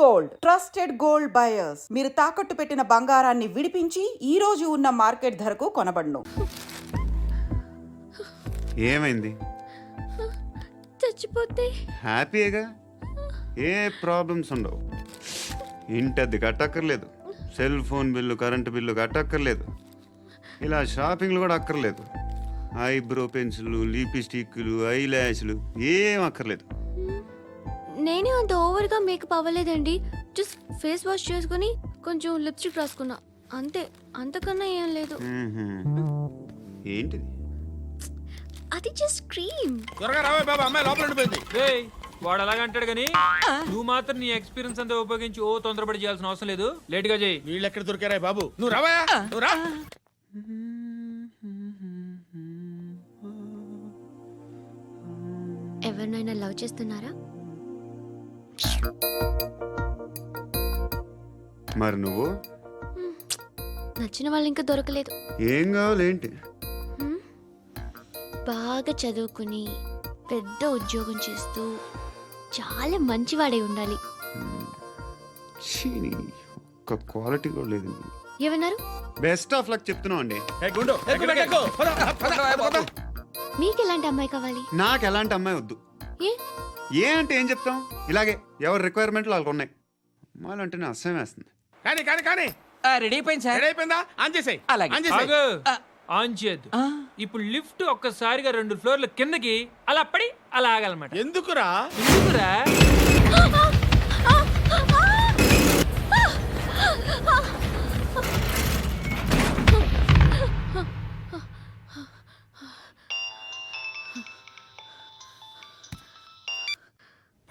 Gold. Trusted gold buyers. మీరు తాకట్టు పెట్టిన బంగారాన్ని విడిపించి ఈ రోజు ఉన్న మార్కెట్ ధరకు కొనబడును. ఏమైంది? చచ్చిపోతే? హ్యాపీగా ఏ ప్రాబ్లమ్స్ ఉండవు. ఇంటి అద్దె కట్టక్కర్లేదు. Cell phone bill current bill కట్టక్కర్లేదు. ఇలా షాపింగ్లు కూడా అక్కర్లేదు. ఐబ్రో పెన్సిల్ లిప్స్టిక్లు ఐ ల్యాష్లు ఏం అక్కర్లేదు. నేనే అంత ఓవర్గా మేకప్ అవ్వలేదండి. జస్ట్ ఫేస్ వాష్ చేసుకుని కొంచెం లిప్స్టిక్ రాసుకున్నా. అంతే. అంతకన్నా ఏం లేదు. ఏంటిది? అది జస్ట్ క్రీమ్ త్వరగా రావే బాబా అమ్మాయి లోపల ఉండిపోయింది. రేయ్ వాడు అలాగ అంటాడు కానీ నువ్వు మాత్రం నీ ఎక్స్పీరియన్స్ అంతా ఉపయోగించి ఓ తొందరపడి చేయాల్సిన అవసరం లేదు. లేట్గా చేయి. వీళ్ళు ఎక్కడ దొరికారా బాబు? నువ్వు రావా? నువ్వు రా. ఎవరినైనా లవ్ చేస్తున్నారా? మరి నువ్వు నచ్చిన వాళ్ళు ఇంకా దొరకలేదు ఏం కావాలి ఏంటి బాగా చదువుకుని పెద్ద ఉద్యోగం చేస్తూ చాలా మంచివాడై ఉండాలి ఒక్క క్వాలిటీ కూడా లేదు ఏమన్నారు బెస్ట్ ఆఫ్ లక్ అండి పద. మీకు ఎలాంటి అమ్మాయి కావాలి నాకు ఎలాంటి అమ్మాయి వద్దు ఏ ఏ అంటే ఏం చెప్తాం? ఇలాగే ఎవరి రిక్వైర్మెంట్లు వాళ్ళకు ఉన్నాయి. అమ్మాయిలు అంటే నేను అసహ్యం వేస్తుంది. కానీ కానీ కానీ. రెడీ అయిపోయింది సార్. రెడీ అయిపోయిందా? ఆన్ చేసేయ్. అలాగే. ఆన్ చేసేయ్. ఆగు. ఆన్ చేయద్దు. ఇప్పుడు లిఫ్ట్ ఒక్కసారిగా రెండు ఫ్లోర్ల కిందకి అలా పడి అలా ఆగాలన్నమాట. ఎందుకురా? ఎందుకురా?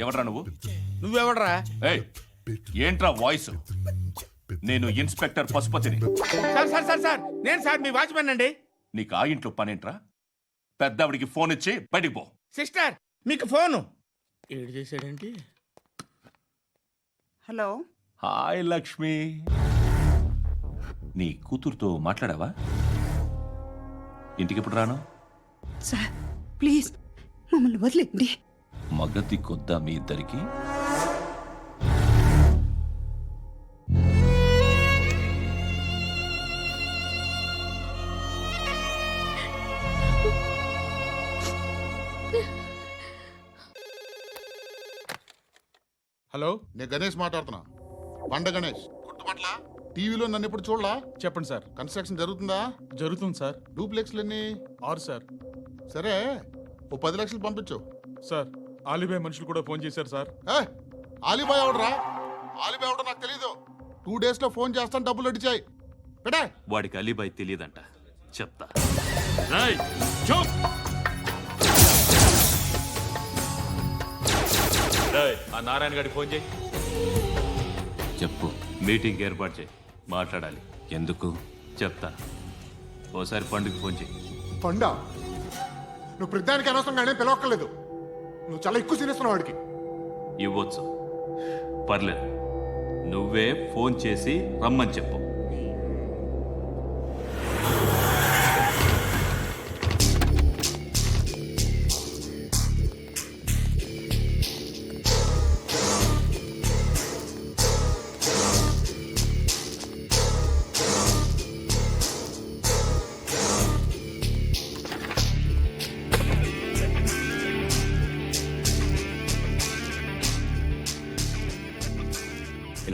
ఎవడ్రా నువ్వు? నువ్వెవడరా? ఏయ్ ఏంట్రా వాయిస్ నేను ఇన్స్పెక్టర్ పశుపతిని. సార్ సార్ సార్ సార్ నేను సార్ మీ వాచ్మెన్ అండి. నీకు ఆ ఇంట్లో పనేంట్రా? పెద్దవిడికి ఫోన్ ఇచ్చి బయటికి పో. సిస్టర్ మీకు ఫోను. ఏడు చేశాడేంటి? హలో. హాయ్ లక్ష్మి. నీ కూతురుతో మాట్లాడావా? ఇంటికి ఎప్పుడు రాను? Sir please. మమ్మల్ని వదిలేండి మగతి కొద్దా మీ ఇద్దరికి? హలో నేను గణేష్ మాట్లాడుతున్నా. బండ గణేష్. గుర్తుపట్ల టీవీలో నన్ను ఇప్పుడు చూడలా? చెప్పండి సార్. కన్స్ట్రక్షన్ జరుగుతుందా? జరుగుతుంది సార్. డూప్లెక్స్లు ఎన్ని ఆరు సార్. సరే ఓ పది లక్షలు పంపించు. సార్ ఆలిబాయ్ మనుషులు కూడా ఫోన్ చేశారు సార్. ఏ ఆలిబాయ్ ఎవడరా? ఆలిబాయ్ ఎవడో నాకు తెలీదు. టూ డేస్లో ఫోన్ చేస్తాను డబ్బులు అడిచాయి. పెట్టే. వాడికి అలీబాయ్ తెలియదంట. చెప్తా. రేయ్, చూప్. రేయ్, ఆ నారాయణ గారికి ఫోన్ చేయి. చెప్పు మీటింగ్ ఏర్పాటు చేయి. మాట్లాడాలి. ఎందుకు? చెప్తా. ఓసారి పండుగ ఫోన్ చేయి పండా? నువ్వు ప్రతిదానికి అనవసరంగానే పిలవక్కర్లేదు. నువ్వు చాలా ఎక్కువ సీనిస్తున్నావు వాడికి. ఇవ్వచ్చు. పర్లేదు. నువ్వే ఫోన్ చేసి రమ్మని చెప్పు.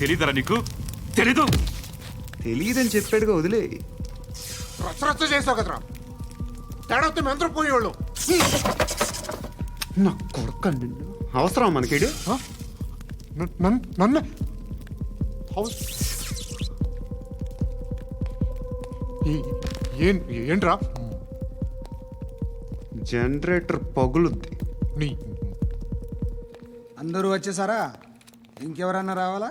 తెలియదరా నీకు? తెలీదు. తెలియదని చెప్పాడుగా వదిలే. రచ్చ రచ్చ చేసావు కదరా. తేడా వస్తే మెంతరం పోయేవాళ్ళు. నా కొడుకు నిన్ను. అవసరం మనకిడు? నన్ను హౌస్. ఏం ఏంట్రా? జనరేటర్ పగులుద్ది. నీ అందరూ వచ్చేసారా? ఇంకెవరన్నా రావాలా?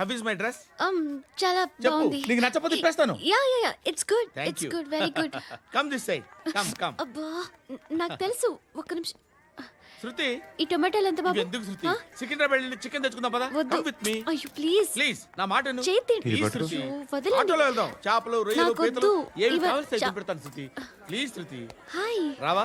How is my dress um చాలా చెప్పు. బాగుంది. నీకు నచ్చకపోతే తిప్పేస్తాను ya ya ya it's good Thank it's you. Good very good come this side come come అబ్బా న- నాకు తెలుసు. ఒక్క నిమిషం. శృతి. ఈ టొమాటోలు ఎంత బాబు? ఎందుకు శృతి? ఆ? సికింద్రాబాద్ వెళ్ళి చికెన్ తెచ్చుకుందాం పదా? వద్దు. కమ్ విత్ మీ అయ్యో ప్లీజ్ ప్లీజ్ నా మాట విను. చేతి Please. శృతి. అయ్యో, వదలండి. ఆటోలో వెళ్దాం. చేపలు రొయ్యలు నాకొద్దు. పీతలు ఏమి ఇవ- కావాలి చా- పెడతాను శృతి. Please Shruti. హాయ్ రావా?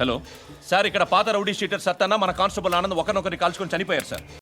హలో. సార్ ఇక్కడ పాత రౌడీ షీటర్ సత్తన్న మన కానిస్టేబుల్ ఆనంద్ ఒకరినొకరిని కాల్చుకొని చనిపోయారు సార్.